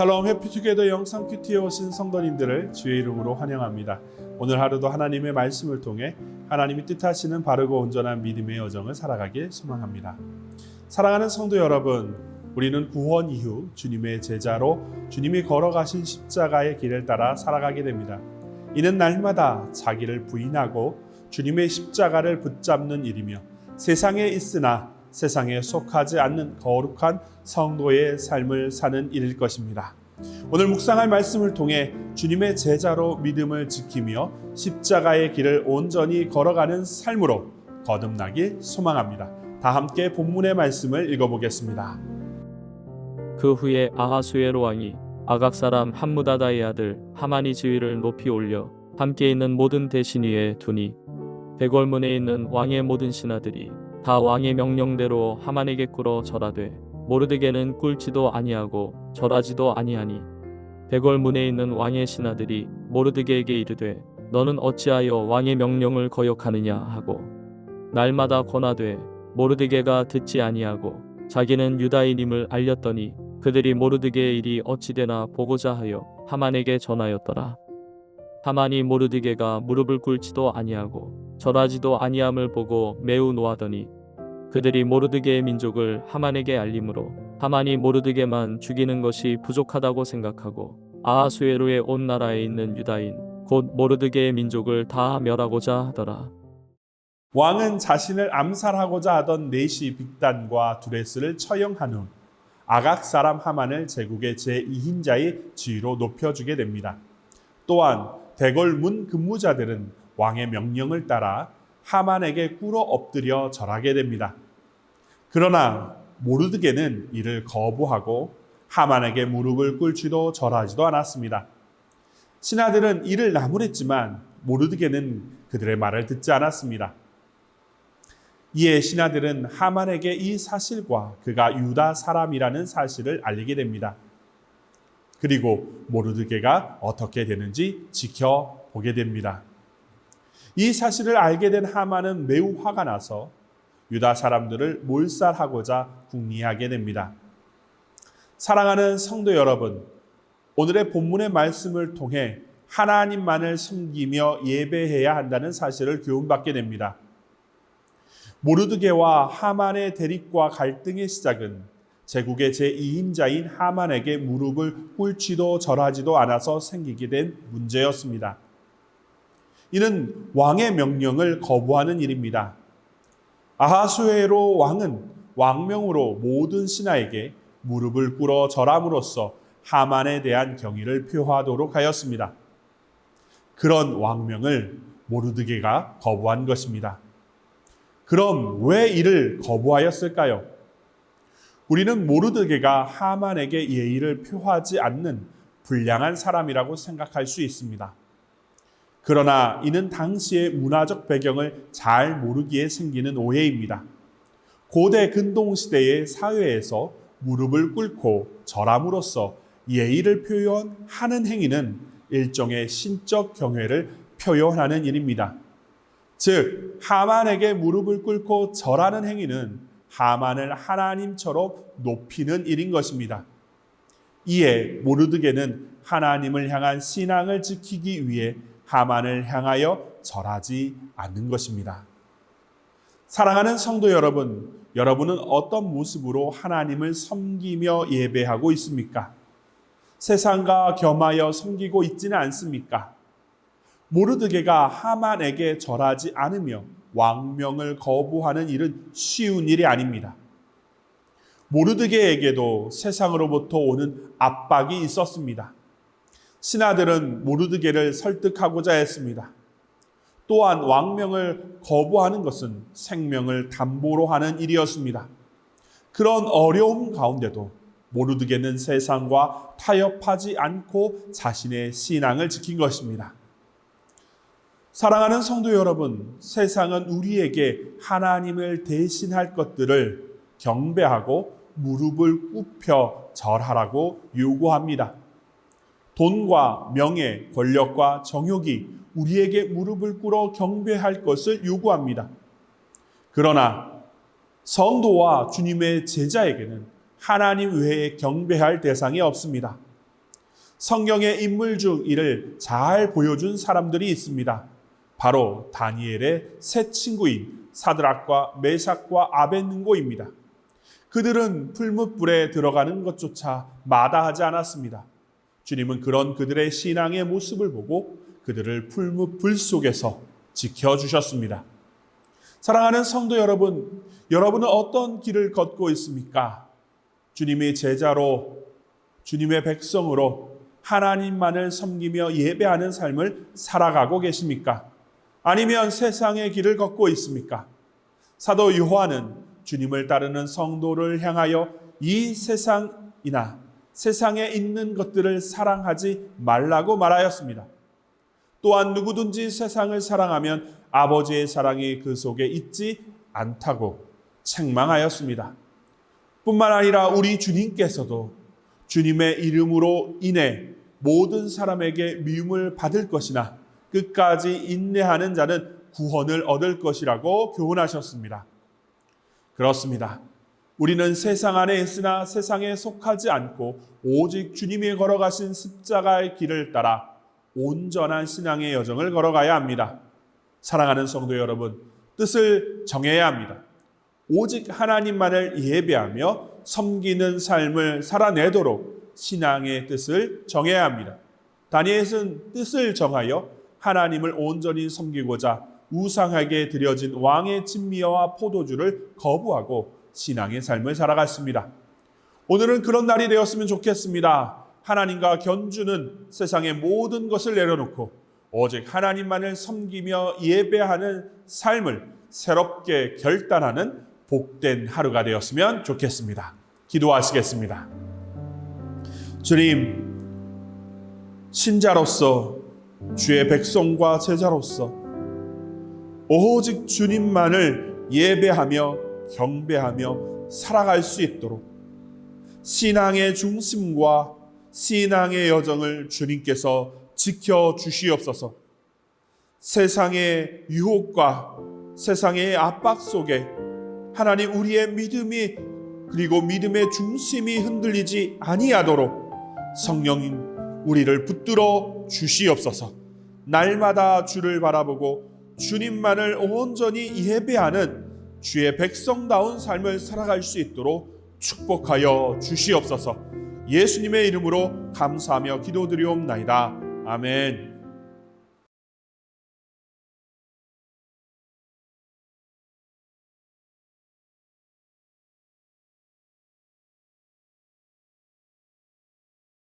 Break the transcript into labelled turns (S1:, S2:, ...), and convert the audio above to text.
S1: 샬롬 해피투게더 영상 큐티에 오신 성도님들을 주의 이름으로 환영합니다. 오늘 하루도 하나님의 말씀을 통해 하나님이 뜻하시는 바르고 온전한 믿음의 여정을 살아가길 소망합니다. 사랑하는 성도 여러분, 우리는 구원 이후 주님의 제자로 주님이 걸어가신 십자가의 길을 따라 살아가게 됩니다. 이는 날마다 자기를 부인하고 주님의 십자가를 붙잡는 일이며 세상에 있으나 세상에 속하지 않는 거룩한 성도의 삶을 사는 일일 것입니다. 오늘 묵상할 말씀을 통해 주님의 제자로 믿음을 지키며 십자가의 길을 온전히 걸어가는 삶으로 거듭나길 소망합니다. 다 함께 본문의 말씀을 읽어보겠습니다.
S2: 그 후에 아하수에로 왕이 아각 사람 함무다다의 아들 하만이 지위를 높이 올려 함께 있는 모든 대신 위에 두니 백월문에 있는 왕의 모든 신하들이 다 왕의 명령대로 하만에게 꿇어 절하되 모르드게는 꿇지도 아니하고 절하지도 아니하니 백월문에 있는 왕의 신하들이 모르드게에게 이르되 너는 어찌하여 왕의 명령을 거역하느냐 하고 날마다 권하되 모르드게가 듣지 아니하고 자기는 유다인임을 알렸더니 그들이 모르드게의 일이 어찌되나 보고자 하여 하만에게 전하였더라. 하만이 모르드게가 무릎을 꿇지도 아니하고 절하지도 아니함을 보고 매우 노하더니 그들이 모르드게의 민족을 하만에게 알림으로 하만이 모르드게만 죽이는 것이 부족하다고 생각하고 아하수에로의 온 나라에 있는 유다인 곧 모르드게의 민족을 다 멸하고자 하더라.
S1: 왕은 자신을 암살하고자 하던 네시 빅단과 두레스를 처형한 후 아각 사람 하만을 제국의 제2인자의 지위로 높여주게 됩니다. 또한 대궐문 근무자들은 왕의 명령을 따라 하만에게 꿇어 엎드려 절하게 됩니다. 그러나 모르드게는 이를 거부하고 하만에게 무릎을 꿇지도 절하지도 않았습니다. 신하들은 이를 나무랬지만 모르드게는 그들의 말을 듣지 않았습니다. 이에 신하들은 하만에게 이 사실과 그가 유다 사람이라는 사실을 알리게 됩니다. 그리고 모르드게가 어떻게 되는지 지켜보게 됩니다. 이 사실을 알게 된 하만은 매우 화가 나서 유다 사람들을 몰살하고자 궁리하게 됩니다. 사랑하는 성도 여러분, 오늘의 본문의 말씀을 통해 하나님만을 섬기며 예배해야 한다는 사실을 교훈받게 됩니다. 모르드게와 하만의 대립과 갈등의 시작은 제국의 제2인자인 하만에게 무릎을 꿇지도 절하지도 않아서 생기게 된 문제였습니다. 이는 왕의 명령을 거부하는 일입니다. 아하수에로 왕은 왕명으로 모든 신하에게 무릎을 꿇어 절함으로써 하만에 대한 경의를 표하도록 하였습니다. 그런 왕명을 모르드게가 거부한 것입니다. 그럼 왜 이를 거부하였을까요? 우리는 모르드게가 하만에게 예의를 표하지 않는 불량한 사람이라고 생각할 수 있습니다. 그러나 이는 당시의 문화적 배경을 잘 모르기에 생기는 오해입니다. 고대 근동 시대의 사회에서 무릎을 꿇고 절함으로써 예의를 표현하는 행위는 일종의 신적 경외를 표현하는 일입니다. 즉 하만에게 무릎을 꿇고 절하는 행위는 하만을 하나님처럼 높이는 일인 것입니다. 이에 모르드게는 하나님을 향한 신앙을 지키기 위해 하만을 향하여 절하지 않는 것입니다. 사랑하는 성도 여러분, 여러분은 어떤 모습으로 하나님을 섬기며 예배하고 있습니까? 세상과 겸하여 섬기고 있지는 않습니까? 모르드게가 하만에게 절하지 않으며 왕명을 거부하는 일은 쉬운 일이 아닙니다. 모르드게에게도 세상으로부터 오는 압박이 있었습니다. 신하들은 모르드게를 설득하고자 했습니다. 또한 왕명을 거부하는 것은 생명을 담보로 하는 일이었습니다. 그런 어려움 가운데도 모르드게는 세상과 타협하지 않고 자신의 신앙을 지킨 것입니다. 사랑하는 성도 여러분, 세상은 우리에게 하나님을 대신할 것들을 경배하고 무릎을 굽혀 절하라고 요구합니다. 돈과 명예, 권력과 정욕이 우리에게 무릎을 꿇어 경배할 것을 요구합니다. 그러나 성도와 주님의 제자에게는 하나님 외에 경배할 대상이 없습니다. 성경의 인물 중 이를 잘 보여준 사람들이 있습니다. 바로 다니엘의 세 친구인 사드락과 메삭과 아벤능고입니다. 그들은 풀무불에 들어가는 것조차 마다하지 않았습니다. 주님은 그런 그들의 신앙의 모습을 보고 그들을 풀무불 속에서 지켜주셨습니다. 사랑하는 성도 여러분, 여러분은 어떤 길을 걷고 있습니까? 주님의 제자로, 주님의 백성으로 하나님만을 섬기며 예배하는 삶을 살아가고 계십니까? 아니면 세상의 길을 걷고 있습니까? 사도 요한은 주님을 따르는 성도를 향하여 이 세상이나 세상에 있는 것들을 사랑하지 말라고 말하였습니다. 또한 누구든지 세상을 사랑하면 아버지의 사랑이 그 속에 있지 않다고 책망하였습니다. 뿐만 아니라 우리 주님께서도 주님의 이름으로 인해 모든 사람에게 미움을 받을 것이나 끝까지 인내하는 자는 구원을 얻을 것이라고 교훈하셨습니다. 그렇습니다. 우리는 세상 안에 있으나 세상에 속하지 않고 오직 주님이 걸어가신 십자가의 길을 따라 온전한 신앙의 여정을 걸어가야 합니다. 사랑하는 성도 여러분, 뜻을 정해야 합니다. 오직 하나님만을 예배하며 섬기는 삶을 살아내도록 신앙의 뜻을 정해야 합니다. 다니엘은 뜻을 정하여 하나님을 온전히 섬기고자 우상하게 드려진 왕의 진미와 포도주를 거부하고 신앙의 삶을 살아갔습니다. 오늘은 그런 날이 되었으면 좋겠습니다. 하나님과 견주는 세상의 모든 것을 내려놓고 오직 하나님만을 섬기며 예배하는 삶을 새롭게 결단하는 복된 하루가 되었으면 좋겠습니다. 기도하시겠습니다. 주님, 신자로서 주의 백성과 제자로서 오직 주님만을 예배하며 경배하며 살아갈 수 있도록 신앙의 중심과 신앙의 여정을 주님께서 지켜 주시옵소서. 세상의 유혹과 세상의 압박 속에 하나님 우리의 믿음이 그리고 믿음의 중심이 흔들리지 아니하도록 성령님 우리를 붙들어 주시옵소서. 날마다 주를 바라보고 주님만을 온전히 예배하는 주의 백성다운 삶을 살아갈 수 있도록 축복하여 주시옵소서. 예수님의 이름으로 감사하며 기도드리옵나이다. 아멘.